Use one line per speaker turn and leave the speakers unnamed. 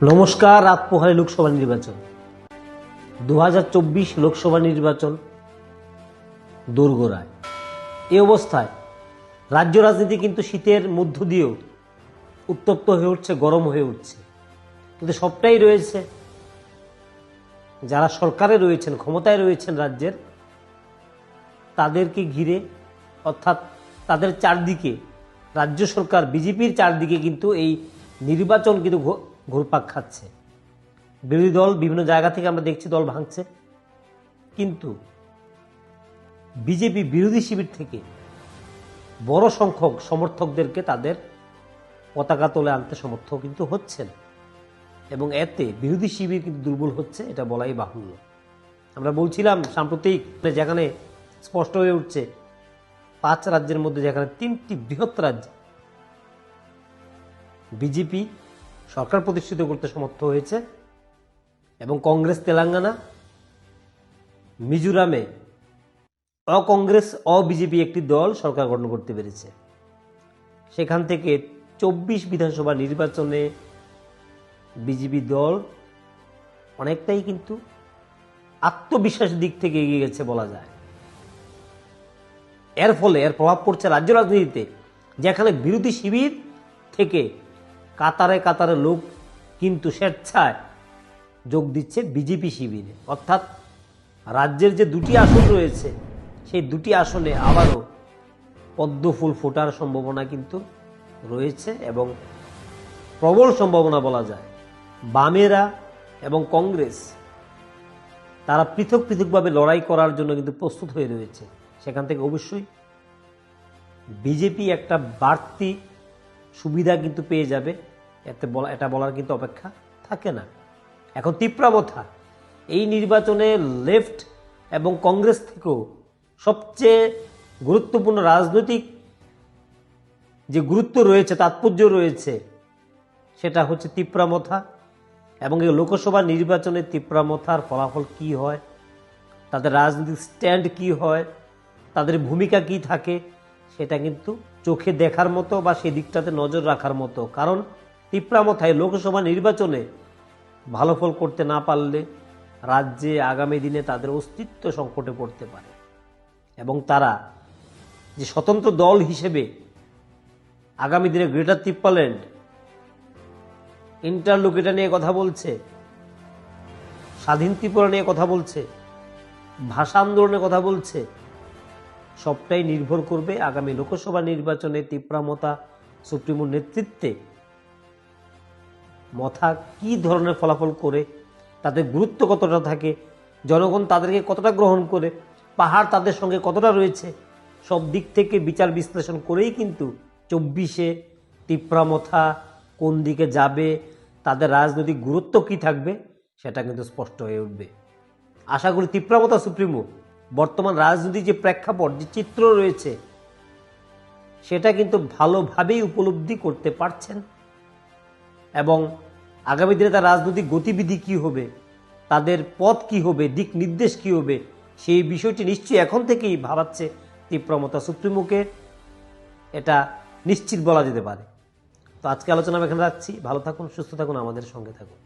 নমস্কার, রাত পোহারে লোকসভা নির্বাচন। দু হাজার চব্বিশ লোকসভা নির্বাচন দোরগোড়ায় এ অবস্থায় রাজ্য রাজনীতি কিন্তু শীতের মধ্য দিয়েও উত্তপ্ত হয়ে উঠছে, গরম হয়ে উঠছে। কিন্তু সবটাই রয়েছে, যারা সরকারে রয়েছেন, ক্ষমতায় রয়েছেন রাজ্যের, তাদেরকে ঘিরে, অর্থাৎ তাদের চারদিকে, রাজ্য সরকার, বিজেপির চারদিকে কিন্তু এই নির্বাচন কিন্তু ঘুরপাক খাচ্ছে। বিরোধী দল বিভিন্ন জায়গা থেকে আমরা দেখছি দল ভাঙছে। কিন্তু বিজেপি বিরোধী শিবির থেকে বড় সংখ্যক সমর্থকদেরকে তাদের পতাকা তোলে আনতে সমর্থ কিন্তু হচ্ছেন এবং এতে বিরোধী শিবির কিন্তু দুর্বল হচ্ছে, এটা বলাই বাহুল্য। আমরা বলছিলাম, সাম্প্রতিক যেখানে স্পষ্ট হয়ে উঠছে, পাঁচ রাজ্যের মধ্যে যেখানে তিনটি বৃহৎ রাজ্য, বিজেপি সরকার প্রতিষ্ঠিত করতে সমর্থ হয়েছে এবং কংগ্রেস তেলেঙ্গানা, মিজোরামে অকংগ্রেস, অবিজেপি একটি দল সরকার গঠন করতে পেরেছে। সেখান থেকে চব্বিশ বিধানসভা নির্বাচনে বিজেপি দল অনেকটাই কিন্তু আত্মবিশ্বাসের দিক থেকে এগিয়ে গেছে বলা যায়। এর ফলে এর প্রভাব পড়ছে রাজ্য রাজনীতিতে, যেখানে বিরোধী শিবির থেকে কাতারে কাতারে লোক কিন্তু স্বেচ্ছায় যোগ দিচ্ছে বিজেপি শিবিরে। অর্থাৎ রাজ্যের যে দুটি আসন রয়েছে, সেই দুটি আসনে আবারও পদ্মফুল ফোটার সম্ভাবনা কিন্তু রয়েছে এবং প্রবল সম্ভাবনা বলা যায়। বামেরা এবং কংগ্রেস, তারা পৃথক পৃথকভাবে লড়াই করার জন্য কিন্তু প্রস্তুত হয়ে রয়েছে। সেখান থেকে অবশ্যই বিজেপি একটা বাড়তি সুবিধা কিন্তু পেয়ে যাবে। এতে বলা এটা বলার কিন্তু অপেক্ষা থাকে না। এখন তীব্রাবথা, এই নির্বাচনে লেফট এবং কংগ্রেস থেকেও সবচেয়ে গুরুত্বপূর্ণ রাজনৈতিক যে গুরুত্ব রয়েছে, তাৎপর্য রয়েছে, সেটা হচ্ছে তিপ্রামথা এবং এই লোকসভা নির্বাচনে তিপ্রামথার ফলাফল কি হয়, তাদের রাজনৈতিক স্ট্যান্ড কি হয়, তাদের ভূমিকা কি থাকে, সেটা কিন্তু চোখে দেখার মতো বা সেই দিকটাতে নজর রাখার মতো। কারণ তিপ্রামথায় লোকসভা নির্বাচনে ভালো ফল করতে না পারলে রাজ্যে আগামী দিনে তাদের অস্তিত্ব সংকটে পড়তে পারে। এবং তারা যে স্বতন্ত্র দল হিসেবে আগামী দিনে গ্রেটার তিপ্পাল্যান্ড ইন্টারলুক এটা নিয়ে কথা বলছে, স্বাধীন ত্রিপুরা নিয়ে কথা বলছে, ভাষা আন্দোলনের কথা বলছে সবটাই নির্ভর করবে আগামী লোকসভা নির্বাচনে তীব্রামতা সুপ্রিমোর নেতৃত্বে। মথা কি ধরনের ফলাফল করে, তাদের গুরুত্ব কতটা থাকে, জনগণ তাদেরকে কতটা গ্রহণ করে, পাহাড় তাদের সঙ্গে কতটা রয়েছে, সব দিক থেকে বিচার বিশ্লেষণ করেই কিন্তু চব্বিশে তিপ্রামথা কোন দিকে যাবে, তাদের রাজনৈতিক গুরুত্ব কি থাকবে, সেটা কিন্তু স্পষ্ট হয়ে উঠবে। আশা করি তিপ্রামতা সুপ্রিমো বর্তমান রাজনীতির যে প্রেক্ষাপট, যে চিত্র রয়েছে, সেটা কিন্তু ভালোভাবেই উপলব্ধি করতে পারছেন। এবং আগামী দিনে তার রাজনৈতিক গতিবিধি কি হবে, তাদের পথ কি হবে, দিক নির্দেশ কি হবে, সেই বিষয়টি নিশ্চয়ই এখন থেকেই ভাবাচ্ছে তীব্রমতা সুপ্রিমোকে। এটা নিশ্চিত বলা যেতে পারে। তো আজকে আলোচনা আমি এখানে রাখছি। ভালো থাকুন, সুস্থ থাকুন, আমাদের সঙ্গে থাকুন।